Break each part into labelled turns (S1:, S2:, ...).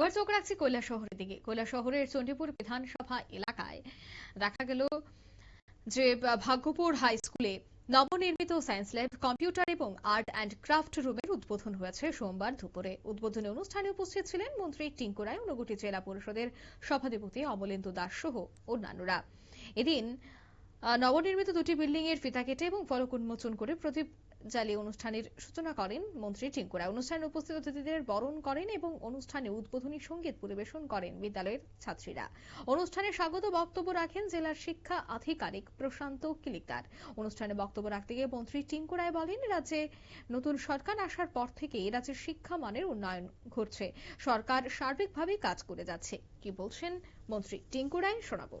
S1: এবার চোখ রাখছি কৈলা শহরের দিকে। কৈলা শহরের চণ্ডীপুর বিধানসভা এলাকায় দেখা গেল যে ভাগ্যপুর হাই স্কুলে নবনির্মিত সায়েন্স ল্যাব কম্পিউটার এবং আর্ট অ্যান্ড ক্রাফট রুমের উদ্বোধন হয়েছে সোমবার দুপুরে। উদ্বোধনী অনুষ্ঠানে উপস্থিত ছিলেন মন্ত্রী টিঙ্কু রায় জেলা পরিষদের সভাধিপতি অমলেন্দু দাস সহ অন্যান্যরা। এদিন নবনির্মিত দুটি বিল্ডিং এর ফিতা কেটে এবং ফলক উন্মোচন করে প্রদীপ জ্বালিয়ে অনুষ্ঠানের সূচনা করেন মন্ত্রী টিঙ্কুরা অনুষ্ঠানে উপস্থিত অতিথিদের বরণ করেন এবং অনুষ্ঠানে উদ্বোধনী সংগীত পরিবেশন করেন বিদ্যালয়ের ছাত্রীরা। অনুষ্ঠানে স্বাগত বক্তব্য রাখেন জেলার শিক্ষা আধিকারিক প্রশান্ত কিলিকদার অনুষ্ঠানে বক্তব্য রাখতে গিয়ে মন্ত্রী টিঙ্কু রায় বলেন, রাজ্যে নতুন সরকার আসার পর থেকে রাজ্যের শিক্ষা মানের উন্নয়ন ঘটছে। সরকার সার্বিকভাবে কাজ করে যাচ্ছে। কি বলছেন মন্ত্রী টিঙ্কু রায়, শোনাবো।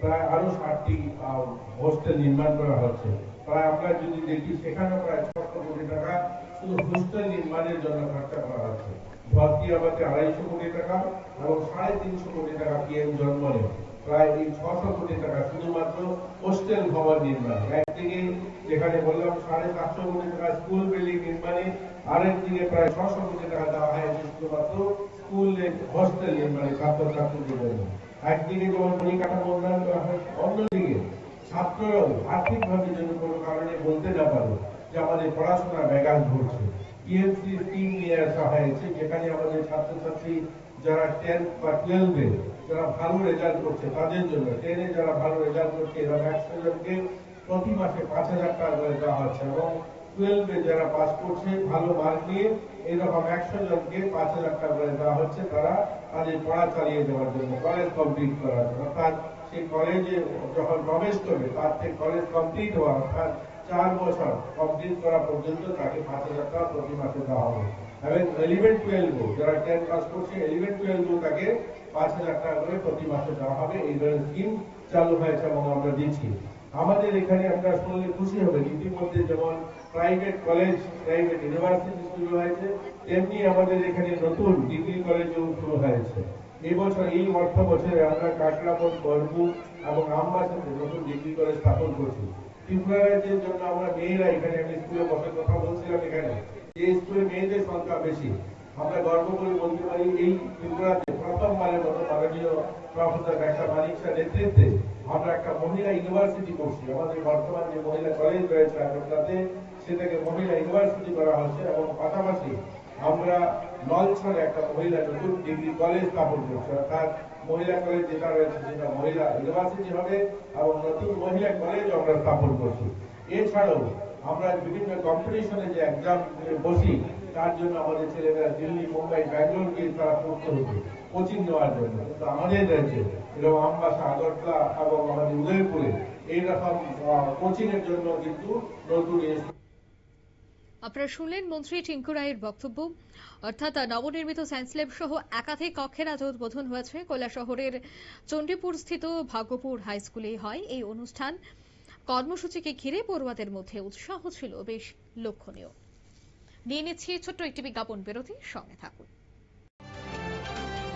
S2: প্রায় আরও ষাটটি হোস্টেল নির্মাণ করা হচ্ছে। প্রায় আমরা যদি দেখি সেখানে প্রায় ছশো কোটি টাকা শুধু হোস্টেল নির্মাণের জন্য খরচা করা হচ্ছে। আবাদে আড়াইশো কোটি টাকা এবং সাড়ে তিনশো কোটি টাকা পিএম জন্মনে প্রায় এই ছশো কোটি টাকা শুধুমাত্র হোস্টেল ভবন একদিকে যেখানে বললাম সাড়ে সাতশো কোটি টাকা স্কুল বিল্ডিং নির্মাণে, আরেকদিকে প্রায় ছশো কোটি টাকা দেওয়া হয়েছে শুধুমাত্র স্কুল হোস্টেল নির্মাণে ছাত্রছাত্রীদের জন্য। একদিকে যেমন পরিকাঠামো উন্নয়ন করা হয়? অন্যদিকে ছাত্ররাও আর্থিকভাবে যেন কোনো কারণে বলতে না পারে যে আমাদের পড়াশোনা ব্যাঘাত ঘটছে। টিএমসি স্কিম নিয়ে আসা হয়েছে, যেখানে আমাদের ছাত্রছাত্রী যারা টেন বা টুয়েলভে যারা ভালো রেজাল্ট করছে, তাদের জন্য টেনে যারা ভালো রেজাল্ট করছে এরকম একশো জনকে প্রতি মাসে পাঁচ হাজার টাকা করে দেওয়া হচ্ছে এবং টুয়েলভে যারা পাস করছে ভালো মার্ক নিয়ে এরকম একশো জনকে পাঁচ হাজার টাকা করে দেওয়া হচ্ছে তারা তাদের পড়া চালিয়ে যাওয়ার জন্য কলেজ কমপ্লিট করার জন্য। অর্থাৎ সেই কলেজে যখন প্রবেশ করবে, তার থেকে কলেজ কমপ্লিট হওয়া, অর্থাৎ চার বছর কমপ্লিট করা পর্যন্ত তাকে পাঁচ হাজার টাকা প্রতি মাসে দেওয়া হবে। এবং ইলেভেন টুয়েলভ যারা টেন পাস করছে ইলেভেন টুয়েলভ তাকে পাঁচ হাজার টাকা করে প্রতি মাসে দেওয়া হবে। এই ধরনের স্কিম চালু হয়েছে এবং আমরা দিচ্ছি। আমাদের এখানে আপনারা শুনলে খুশি হবেন। ইতিমধ্যে যেমন প্রাইভেট কলেজ প্রাইভেট ইউনিভার্সিটি শুরু হয়েছে, তেমনি আমাদের এখানে নতুন ডিগ্রি কলেজও শুরু হয়েছে। এই বছর, এই অর্থ বছরে আমরা কাকরাপদ বরপুর এবং আমবাসাতে নতুন ডিগ্রি কলেজ স্থাপন করছি। ত্রিপুরা রাজ্যের জন্য আমরা মেয়েরা এখানে আমি স্কুলে বসে কথা বলছিলাম এখানে। যে স্কুলে মেয়েদের সংখ্যা বেশি, আমরা গর্ব করে বলতে পারি, এই ত্রিপুরাতে প্রথমবারের মতো মাননীয় প্রফেসর ডাক্তার মানিক শাহ নেতৃত্বে আমরা একটা মহিলা ইউনিভার্সিটি করছি। আমাদের বর্তমান যে মহিলা কলেজ রয়েছে আগরতলাতে সেটাকে মহিলা ইউনিভার্সিটি করা হচ্ছে এবং পাশাপাশি আমরা নলছড়ে একটা মহিলা নতুন ডিগ্রি কলেজ স্থাপন করছি। অর্থাৎ মহিলা কলেজ যেটা রয়েছে সেটা মহিলা ইউনিভার্সিটি হবে এবং নতুন মহিলা কলেজ আমরা স্থাপন করছি। এছাড়াও আমরা বিভিন্ন কম্পিটিশনে যে এক্সাম বসি, তার জন্য আমাদের ছেলেমেয়েরা দিল্লি, মুম্বাই ব্যাঙ্গালোর গিয়ে তারা পড়তে হতো। কোচিং নেওয়ার জন্য। কিন্তু আমাদের রাজ্যে এরকম আমবাসা, আগরতলা এবং আমাদের উদয়পুরে এইরকম কোচিং এর জন্য কিন্তু নতুন
S1: আপনারা শুনলেন মন্ত্রী টিঙ্কু রায়ের বক্তব্য। অর্থাৎ নবনির্মিত সায়েন্স ল্যাব সহ একাধিক কক্ষের আজ উদ্বোধন হয়েছে। শহরের চণ্ডীপুর স্থিত ভাগ্যপুর হাই স্কুলে হয় এই অনুষ্ঠান। কর্মসূচিকে ঘিরে পড়ুয়াদের মধ্যে উৎসাহ ছিল, বেশ লক্ষণীয়। নিয়ে নিচ্ছি ছোট্ট একটি বিজ্ঞাপন বিরতি, সঙ্গে থাকুন।